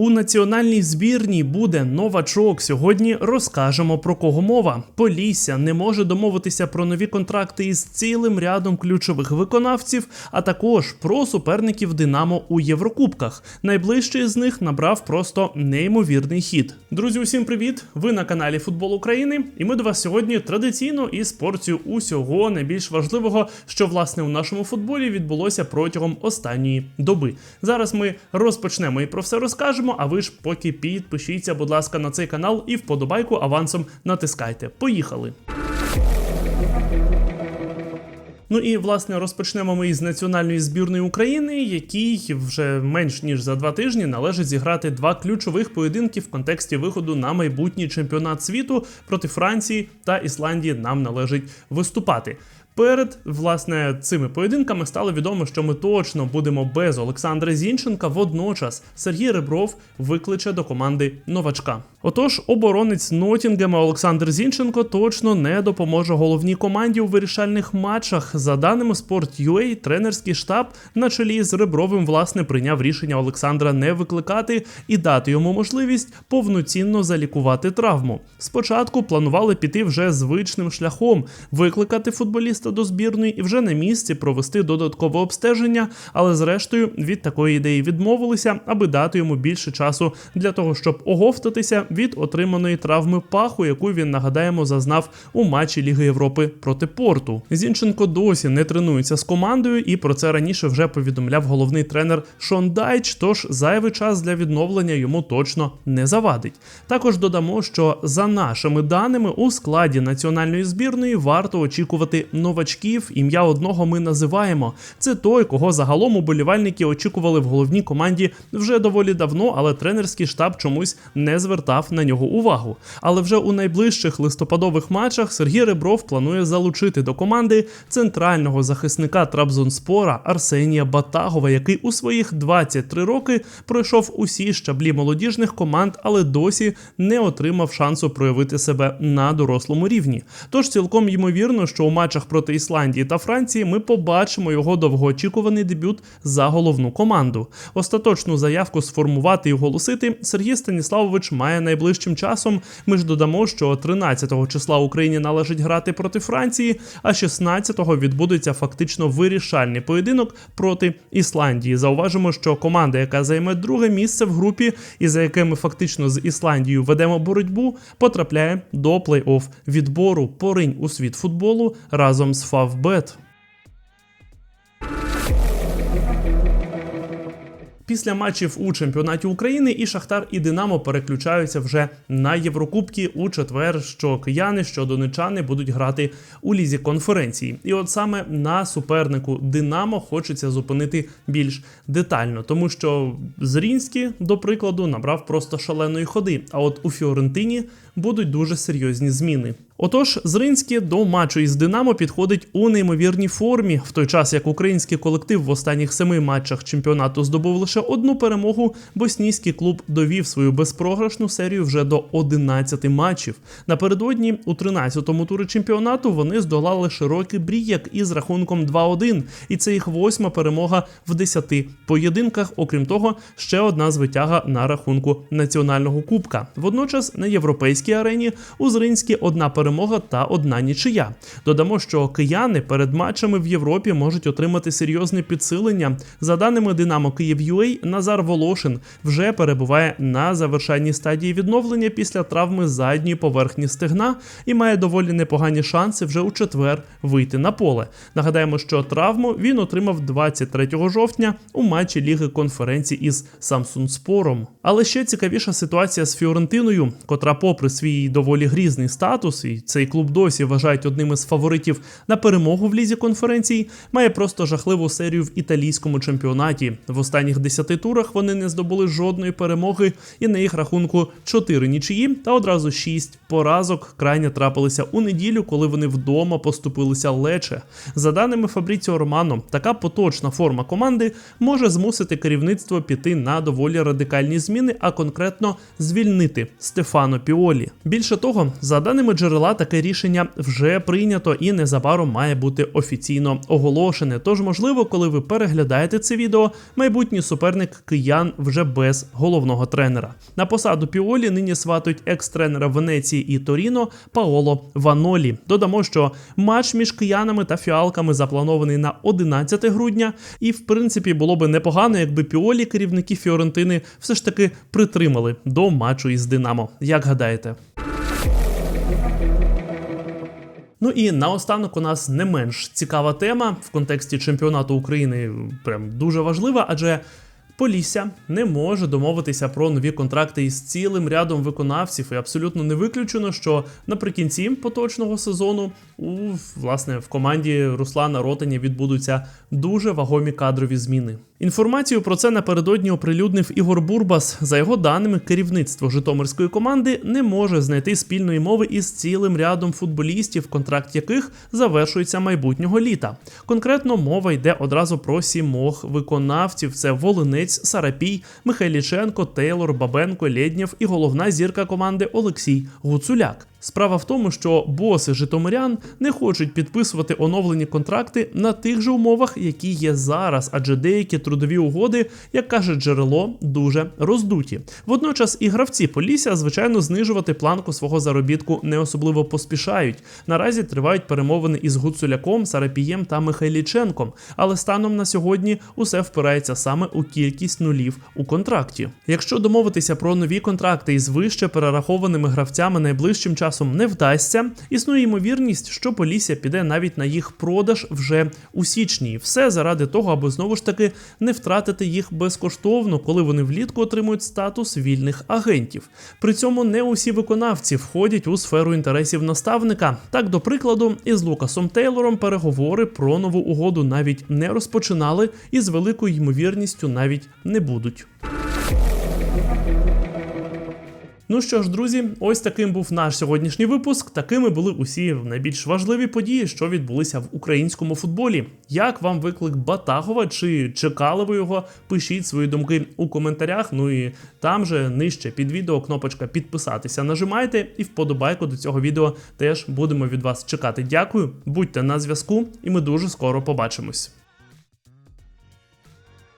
У національній збірній буде новачок. Сьогодні розкажемо про кого мова. Полісся не може домовитися про нові контракти із цілим рядом ключових виконавців, а також про суперників Динамо у Єврокубках. Найближчий з них набрав просто неймовірний хід. Друзі, усім привіт! Ви на каналі Футбол України, і ми до вас сьогодні традиційно із порцією усього найбільш важливого, що власне у нашому футболі відбулося протягом останньої доби. Зараз ми розпочнемо і про все розкажемо. А ви ж поки підпишіться, будь ласка, на цей канал і вподобайку авансом натискайте. Поїхали! Ну і власне розпочнемо ми із національної збірної України, якій вже менш ніж за два тижні належить зіграти два ключових поєдинки в контексті виходу на майбутній чемпіонат світу проти Франції та Ісландії. Нам належить виступати. Перед власне цими поєдинками стало відомо, що ми точно будемо без Олександра Зінченка. Водночас Сергій Ребров викличе до команди новачка. Отож, оборонець Нотінгема Олександр Зінченко точно не допоможе головній команді у вирішальних матчах. За даними Sport.ua, тренерський штаб на чолі з Ребровим власне прийняв рішення Олександра не викликати і дати йому можливість повноцінно залікувати травму. Спочатку планували піти вже звичним шляхом, викликати футболіста до збірної і вже на місці провести додаткове обстеження, але зрештою від такої ідеї відмовилися, аби дати йому більше часу для того, щоб оговтатися від отриманої травми паху, яку він нагадаємо зазнав у матчі Ліги Європи проти порту. Зінченко досі не тренується з командою, і про це раніше вже повідомляв головний тренер Шон Дайч. Тож зайвий час для відновлення йому точно не завадить. Також додамо, що за нашими даними у складі національної збірної варто очікувати новачків. Ім'я одного ми називаємо. Це той, кого загалом уболівальники очікували в головній команді вже доволі давно, але тренерський штаб чомусь не звертав на нього увагу. Але вже у найближчих листопадових матчах Сергій Ребров планує залучити до команди центрального захисника Трабзонспора Арсенія Батагова, який у своїх 23 роки пройшов усі щаблі молодіжних команд, але досі не отримав шансу проявити себе на дорослому рівні. Тож цілком ймовірно, що у матчах проти Ісландії та Франції ми побачимо його довгоочікуваний дебют за головну команду. Остаточну заявку сформувати і оголосити Сергій Станіславович має найближчим часом. Ми ж додамо, що 13-го числа Україні належить грати проти Франції, а 16-го відбудеться фактично вирішальний поєдинок проти Ісландії. Зауважимо, що команда, яка займе друге місце в групі, і за яке ми фактично з Ісландією ведемо боротьбу, потрапляє до плей-офф відбору. Поринь у світ футболу разом з Фавбет. Після матчів у чемпіонаті України і Шахтар і Динамо переключаються вже на Єврокубки у четвер, що кияни, що донечани будуть грати у лізі конференції. І от саме на супернику Динамо хочеться зупинити більш детально, тому що Зрінський, до прикладу, набрав просто шаленої ходи. А от у Фіорентині будуть дуже серйозні зміни. Отож, Зринський до матчу із Динамо підходить у неймовірній формі, в той час як український колектив в останніх семи матчах чемпіонату здобув лише одну перемогу. Боснійський клуб довів свою безпрограшну серію вже до 11 матчів. Напередодні у 13-му турі чемпіонату вони здолали широкий бріяк із рахунком 2-1, і це їх восьма перемога в 10 поєдинках. Окрім того, ще одна звитяга на рахунку національного кубка. Водночас на європейській арені у Зринській одна перемога перемога та одна нічия. Додамо, що кияни перед матчами в Європі можуть отримати серйозне підсилення. За даними Динамо Київ UA, Назар Волошин вже перебуває на завершальній стадії відновлення після травми задньої поверхні стегна і має доволі непогані шанси вже у четвер вийти на поле. Нагадаємо, що травму він отримав 23 жовтня у матчі Ліги конференції із Самсунспором. Але ще цікавіша ситуація з Фіорентиною, котра, попри свій доволі грізний статус і цей клуб досі вважають одним із фаворитів на перемогу в лізі конференцій, має просто жахливу серію в італійському чемпіонаті. В останніх 10 турах вони не здобули жодної перемоги, і на їх рахунку 4 нічиї та одразу 6 поразок. Крайня трапилися у неділю, коли вони вдома поступилися лече. За даними Фабріціо Романо, така поточна форма команди може змусити керівництво піти на доволі радикальні зміни, а конкретно звільнити Стефано Піолі. Більше того, за даними джерела джерела таке рішення вже прийнято і незабаром має бути офіційно оголошене. Тож, можливо, коли ви переглядаєте це відео, майбутній суперник киян вже без головного тренера. На посаду Піолі нині сватують екс-тренера Венеції і Торіно Паоло Ванолі. Додамо, що матч між киянами та фіалками запланований на 11 грудня, і в принципі було би непогано, якби Піолі керівники Фіорентини все ж таки притримали до матчу із Динамо. Як гадаєте? Ну і наостанок у нас не менш цікава тема в контексті чемпіонату України. Прям дуже важлива, адже Полісся не може домовитися про нові контракти із цілим рядом виконавців, і абсолютно не виключено, що наприкінці поточного сезону у власне в команді Руслана Ротаня відбудуться дуже вагомі кадрові зміни. Інформацію про це напередодні оприлюднив Ігор Бурбас. За його даними, керівництво Житомирської команди не може знайти спільної мови із цілим рядом футболістів, контракт яких завершується майбутнього літа. Конкретно мова йде одразу про сімох виконавців: це Волинець, Сарапій, Михайліченко, Тейлор, Бабенко, Лєднєв і головна зірка команди Олексій Гуцуляк. Справа в тому, що боси Житомирян не хочуть підписувати оновлені контракти на тих же умовах, які є зараз, адже деякі трудові угоди, як каже джерело, дуже роздуті. Водночас і гравці Полісся, звичайно, знижувати планку свого заробітку не особливо поспішають. Наразі тривають перемовини із Гуцуляком, Сарапієм та Михайліченком, але станом на сьогодні усе впирається саме у кількість нулів у контракті. Якщо домовитися про нові контракти із вище перерахованими гравцями найближчим часом не вдасться, існує ймовірність, що Полісся піде навіть на їх продаж вже у січні. Все заради того, аби знову ж таки не втратити їх безкоштовно, коли вони влітку отримують статус вільних агентів. При цьому не усі виконавці входять у сферу інтересів наставника. Так, до прикладу, із Лукасом Тейлором переговори про нову угоду навіть не розпочинали і з великою ймовірністю навіть не будуть. Ну що ж, друзі, ось таким був наш сьогоднішній випуск. Такими були усі найбільш важливі події, що відбулися в українському футболі. Як вам виклик Батагова? Чи чекали ви його? Пишіть свої думки у коментарях. Ну і там же нижче під відео кнопочка підписатися. Нажимайте і вподобайку до цього відео теж будемо від вас чекати. Дякую, будьте на зв'язку, і ми дуже скоро побачимось.